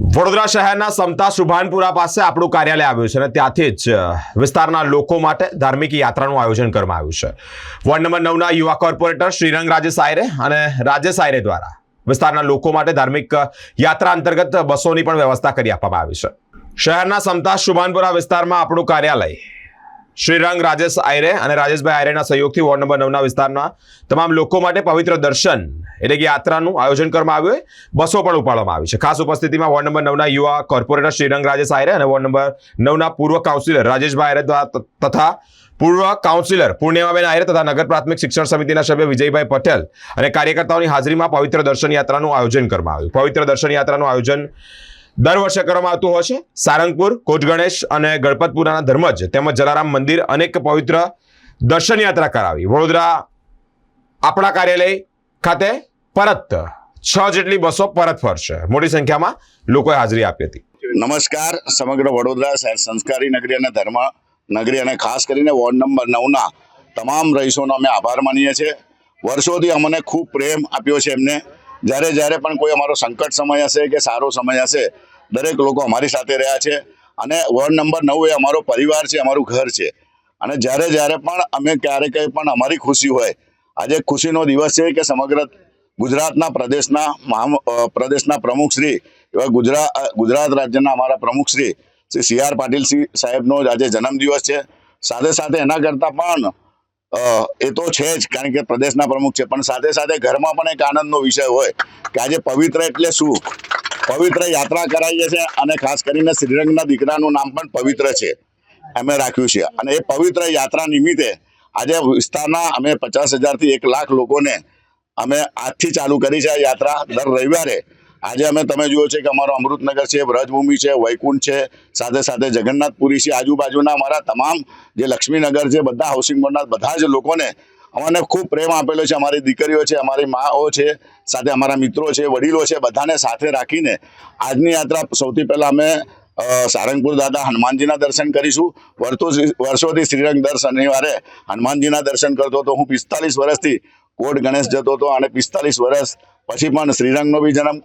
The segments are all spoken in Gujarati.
વડોદરા શહેરના સમતા સુભાનપુરા પાસે આપણું કાર્યાલય આવ્યું છે અને ત્યાંથી જ વિસ્તારના લોકો માટે ધાર્મિક યાત્રાનું આયોજન કરવામાં આવ્યું છે. વોર્ડ નંબર નવના યુવા કોર્પોરેટર શ્રીરંગ રાજે સાયરે અને રાજેશ આયરે દ્વારા વિસ્તારના લોકો માટે ધાર્મિક યાત્રા અંતર્ગત બસોની પણ વ્યવસ્થા કરી આપવામાં આવી છે. શહેરના સમતા સુભાનપુરા વિસ્તારમાં આપણું કાર્યાલય શ્રીરંગ રાજેશ આયરે અને રાજેશભાઈ આયરેના સહયોગથી વોર્ડ નંબર નવના વિસ્તારના તમામ લોકો માટે પવિત્ર દર્શન એટલે કે યાત્રાનું આયોજન કરવામાં આવ્યું હોય. બસો પણ ઉપાડવામાં આવી છે. ખાસ ઉપસ્થિતિમાં વોર્ડ નંબર નવના યુવા કોર્પોરેટર શ્રીરંગ રાજેશ આયરે અને વોર્ડ નંબર નવના પૂર્વ કાઉન્સિલર રાજેશભાઈ આયરે તથા પૂર્વ કાઉન્સિલર પૂર્ણિમાબેન આયરે તથા નગર પ્રાથમિક શિક્ષણ સમિતિના સભ્ય વિજયભાઈ પટેલ અને કાર્યકર્તાઓની હાજરીમાં પવિત્ર દર્શન યાત્રાનું આયોજન કરવામાં આવ્યું. પવિત્ર દર્શન યાત્રાનું આયોજન દર વર્ષે કરવામાં આવતું હોય છે. સારંગપુર, કોચ ગણેશ અને ગણપતપુરાના ધર્મજ તેમજ જલારામ મંદિર અનેક પવિત્ર દર્શન યાત્રા કરાવી. વડોદરા આપણા કાર્યાલય ખાતે પરત છ જેટલી બસો પરત ફરશે મોટી સંખ્યામાં લોકોએ હાજરી આપી હતી. નમસ્કાર, સમગ્ર વડોદરા શહેર સંસ્કારી નગરી અને ધર્મ નગરી અને ખાસ કરીને વોર્ડ નંબર નવના તમામ રહીશોનો અમે આભાર માનીએ છીએ. વર્ષોથી અમને ખૂબ પ્રેમ આપ્યો છે એમને. જ્યારે જ્યારે પણ કોઈ અમારો સંકટ સમય હશે કે સારો સમય હશે, દરેક લોકો અમારી સાથે રહ્યા છે અને વોર્ડ નંબર નવ એ અમારો પરિવાર છે, અમારું ઘર છે. અને જ્યારે જ્યારે પણ અમે ક્યારે કંઈ પણ અમારી ખુશી હોય, આજે ખુશીનો દિવસ છે કે સમગ્ર ગુજરાતના પ્રદેશના મહા પ્રદેશના પ્રમુખશ્રી એવા ગુજરાત ગુજરાત રાજ્યના અમારા પ્રમુખશ્રી શ્રી સી આર પાટીલ સાહેબનો જ આજે જન્મદિવસ છે. સાથે સાથે એના કરતાં પણ એ તો છે જ કારણ કે પ્રદેશના પ્રમુખ છે. પણ સાથે સાથે ઘરમાં પણ એક આનંદનો વિષય હોય કે આજે પવિત્ર એટલે શું? પવિત્ર યાત્રા કરાવીએ છે અને ખાસ કરીને શ્રીરંગના દીકરાનું નામ પણ પવિત્ર છે. અમે રાખ્યું છે. અને એ પવિત્ર યાત્રા નિમિત્તે આજે વિસ્તારના અમે પચાસ હજારથી એક લાખ લોકોને અમે આજથી ચાલુ કરી છે આ યાત્રા દર રવિવારે. આજે અમે તમે જુઓ છે કે અમારો અમૃતનગર છે વ્રજભૂમિ છે, વૈકુંઠ છે, સાથે સાથે જગન્નાથપુરી છે, આજુબાજુના અમારા તમામ જે લક્ષ્મીનગર છે, બધા હાઉસિંગ બોર્ડના બધા જ લોકોને અમને ખૂબ પ્રેમ આપેલો છે. અમારી દીકરીઓ છે, અમારી માઓ છે, સાથે અમારા મિત્રો છે, વડીલો છે, બધાને સાથે રાખીને આજની યાત્રા સૌથી પહેલાં અમે સારંગપુર દાદા હનુમાનજીના દર્શન કરીશું. વર્ષો વર્ષોથી શ્રીરંગ દર શનિવારે હનુમાનજીના દર્શન કરતો હતો. હું પિસ્તાલીસ વર્ષથી કોટ ગણેશ જતો હતો અને પિસ્તાલીસ વર્ષ પછી પણ શ્રીરંગનો બી જન્મ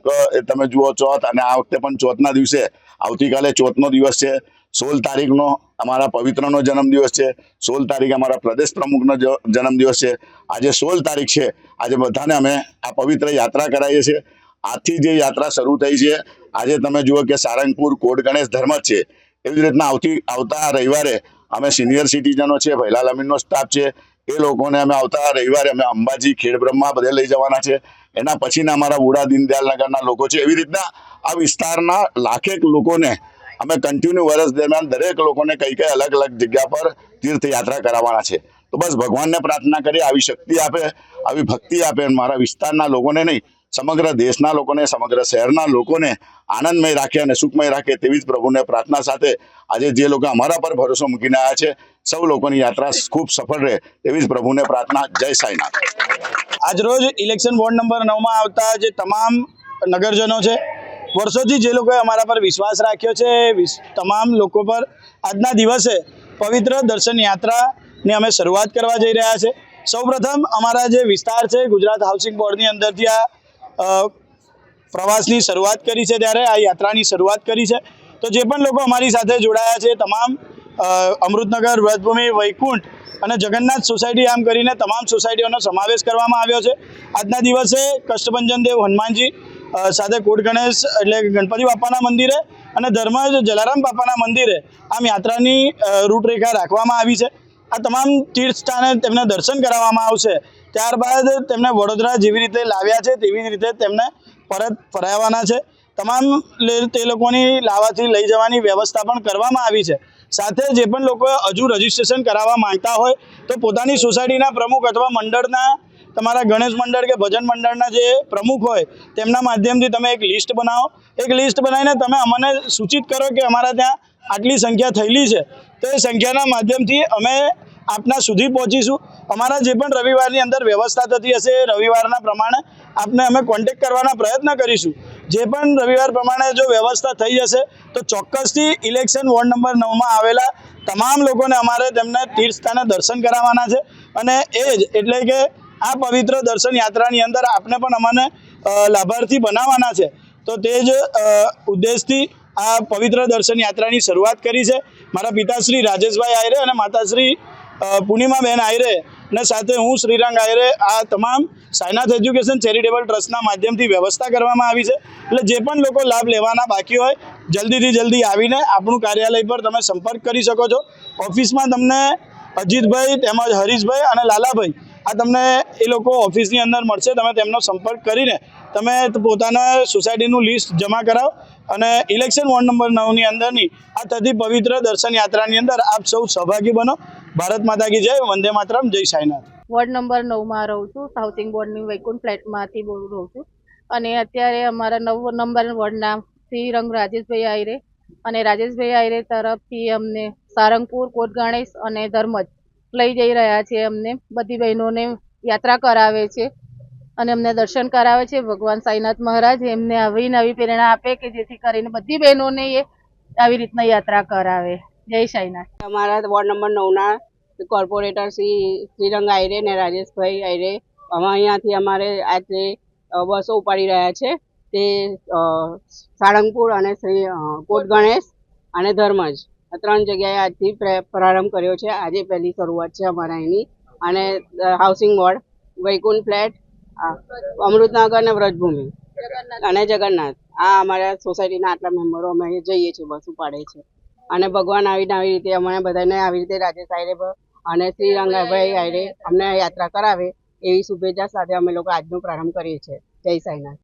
તમે જુઓ ચોથ અને આ વખતે પણ ચોથના દિવસે. આવતીકાલે ચોથનો દિવસ છે. સોળ તારીખનો અમારા પવિત્રનો જન્મદિવસ છે. સોળ તારીખ અમારા પ્રદેશ પ્રમુખનો જન્મદિવસ છે. આજે સોળ તારીખ છે. આજે બધાને અમે આ પવિત્ર યાત્રા કરાવીએ છીએ. આજથી જે યાત્રા શરૂ થઈ છે, આજે તમે જુઓ કે સારંગપુર કોટ ગણેશ ધર્મ જ છે. એવી રીતના આવતી, આવતા રવિવારે અમે સિનિયર સિટીઝનો છે, ભૈલાલ અમીનનો સ્ટાફ છે. એ લોકોને અમે આવતા રવિવારે અમે અંબાજી ખેડ બ્રહ્મા બધે લઈ જવાના છે. એના પછીના અમારા બુડા દીનદયાલનગરના લોકો છે. એવી રીતના આ વિસ્તારના લાખેક લોકોને અમે કન્ટિન્યુ વર્ષ દરમિયાન દરેક લોકોને કઈ કઈ અલગ અલગ જગ્યા પર તીર્થયાત્રા કરાવવાના છે. તો બસ ભગવાનને પ્રાર્થના કરી આવી શક્તિ આપે, આવી ભક્તિ આપે મારા વિસ્તારના લોકોને નહીં સમગ્ર દેશના લોકોને, સમગ્ર શહેરના લોકોને આનંદમય રાખે અને સુખમય રાખે તેવી જ પ્રભુને પ્રાર્થના સાથે આજે જે લોકો અમારા પર ભરોસો મૂકીને આવ્યા છે, સૌ લોકોની યાત્રા ખૂબ સફળ રહે તેવી જ પ્રભુને પ્રાર્થના. જય સાંઈનાથ. આજરોજ ઇલેક્શન વોર્ડ નંબર નવમાં આવતા જે તમામ નગરજનો છે, વર્ષોથી જે લોકોએ અમારા પર વિશ્વાસ રાખ્યો છે તમામ લોકો પર આજના દિવસે પવિત્ર દર્શન યાત્રાની અમે શરૂઆત કરવા જઈ રહ્યા છે. સૌપ્રથમ અમારા જે વિસ્તાર છે ગુજરાત હાઉસિંગ બોર્ડની અંદરથી આ પ્રવાસની શરૂઆત કરી છે ત્યારે, આ યાત્રાની શરૂઆત કરી છે. તો જે પણ લોકો અમારી સાથે જોડાયા છે, તમામ અમૃતનગર વ્રતભૂમિ વૈકુંઠ અને જગન્નાથ સોસાયટી આમ કરીને તમામ સોસાયટીઓનો સમાવેશ કરવામાં આવ્યો છે. આજના દિવસે કષ્ટભંજન દેવ હનુમાનજી સાથે કોટ ગણેશ એટલે ગણપતિ બાપાના મંદિરે અને ધર્મજ જલારામ બાપાના મંદિરે આમ યાત્રાની રૂટરેખા રાખવામાં આવી છે. આ તમામ તીર્થ સ્થાને તેમને દર્શન કરાવવામાં આવશે. ત્યારબાદ તેમને વડોદરા જેવી રીતે લાવ્યા છે, તેવી જ રીતે તેમને પરત ફરાવવાના છે. તમામ તે લોકોની લાવાથી લઈ જવાની વ્યવસ્થા પણ કરવામાં આવી છે. સાથે જે પણ લોકો હજુ રજીસ્ટ્રેશન કરાવવા માંગતા હોય, તો પોતાની સોસાયટીના પ્રમુખ અથવા મંડળના તમારા ગણેશ મંડળ કે ભજન મંડળના જે પ્રમુખ હોય, તેમના માધ્યમથી તમે એક લિસ્ટ બનાવો. એક લિસ્ટ બનાવીને તમે અમને સૂચિત કરો કે અમારા ત્યાં આટલી સંખ્યા થયેલી છે. તો એ સંખ્યાના માધ્યમથી અમે આપના સુધી પહોંચીશું. અમારા જે પણ રવિવારની અંદર વ્યવસ્થા થતી હશે, રવિવારના પ્રમાણે આપને અમે કોન્ટેક્ટ કરવાના પ્રયત્ન કરીશું. જે પણ રવિવાર પ્રમાણે જો વ્યવસ્થા થઈ જશે, તો ચોક્કસથી ઇલેક્શન વોર્ડ નંબર નવમાં આવેલા તમામ લોકોને અમારે તેમને તીર્થ સ્થાને દર્શન કરાવવાના છે. અને એ જ એટલે કે આ પવિત્ર દર્શન યાત્રાની અંદર આપને પણ અમને લાભાર્થી બનાવવાના છે. તો તે જ ઉદ્દેશથી આ પવિત્ર દર્શન યાત્રાની શરૂઆત કરી છે. મારા પિતાશ્રી રાજેશભાઈ આયરે અને માતાશ્રી પૂર્ણિમાબેન આયરે અને સાથે હું શ્રીરંગ આયરે આ તમામ સાયનાથ એજ્યુકેશન ચેરિટેબલ ટ્રસ્ટના માધ્યમથી વ્યવસ્થા કરવામાં આવી છે. એટલે જે પણ લોકો લાભ લેવાના બાકી હોય, જલ્દીથી જલ્દી આવીને આપણું કાર્યાલય પર તમે સંપર્ક કરી શકો છો. ઓફિસમાં તમને અજીતભાઈ તેમજ હરીશભાઈ અને લાલાભાઈ આ તમને એ લોકો ઓફિસની અંદર મળશે, તમે તેમનો સંપર્ક કરીને તમે પોતાના સોસાયટીનું લિસ્ટ જમા કરાવો અને ઇલેક્શન વોર્ડ નંબર નવની અંદરની આ થતી પવિત્ર દર્શન યાત્રાની અંદર આપ સૌ સહભાગી બનો. ભારત માતા કી જય, વંદે માતરમ, જય સાઈનાથ. વોર્ડ નંબર નવમાં રહું છું હાઉસિંગ બોર્ડની વૈકુંઠ ફ્લેટમાંથી બોલું રહું છું. અને અત્યારે અમારા નવ નંબર વોર્ડના શ્રી રંગ રાજેશભાઈ આયરે. અને રાજેશભાઈ આયરે તરફથી અમને સારંગપુર, કોટ અને ધર્મજ લઈ જઈ રહ્યા છે અમને. બધી બહેનોને યાત્રા કરાવે છે અને અમને દર્શન કરાવે છે. ભગવાન સાઈનાથ મહારાજ એમને આવી નવી પ્રેરણા આપે કે જેથી કરીને બધી બહેનોને એ આવી રીતના યાત્રા કરાવે. જય સાઈનાથ. અમારા વોર્ડ નંબર નવના કોર્પોરેટર શ્રી શ્રીરંગ આયરે ને રાજેશભાઈ આયરે, અમે અહીંયાથી અમારે આજે બસો ઉપાડી રહ્યા છે. તે સાળંગપુર અને શ્રી કોટ ગણેશ અને ધર્મજ. ત્રણ જગ્યાએ આજથી પ્રારંભ કર્યો છે. આજે પહેલી શરૂઆત છે અમારા એની. અને housing board Vaikunth flat Amrutnagar અને વ્રજભૂમિ. અને જગન્નાથ. આ અમારા સોસાયટીના આટલા મેમ્બરો અમે જઈએ છીએ, બસ ઉપાડે છે. અને ભગવાન આવીને આવી રીતે અમને બધાને આવી રીતે રાજેશ આયરે અને શ્રી રંગાભાઈ આયરે અમને યાત્રા કરાવે એવી શુભેચ્છા સાથે અમે લોકો આજનો પ્રારંભ કરીએ છીએ. જય સાંઈનાથ.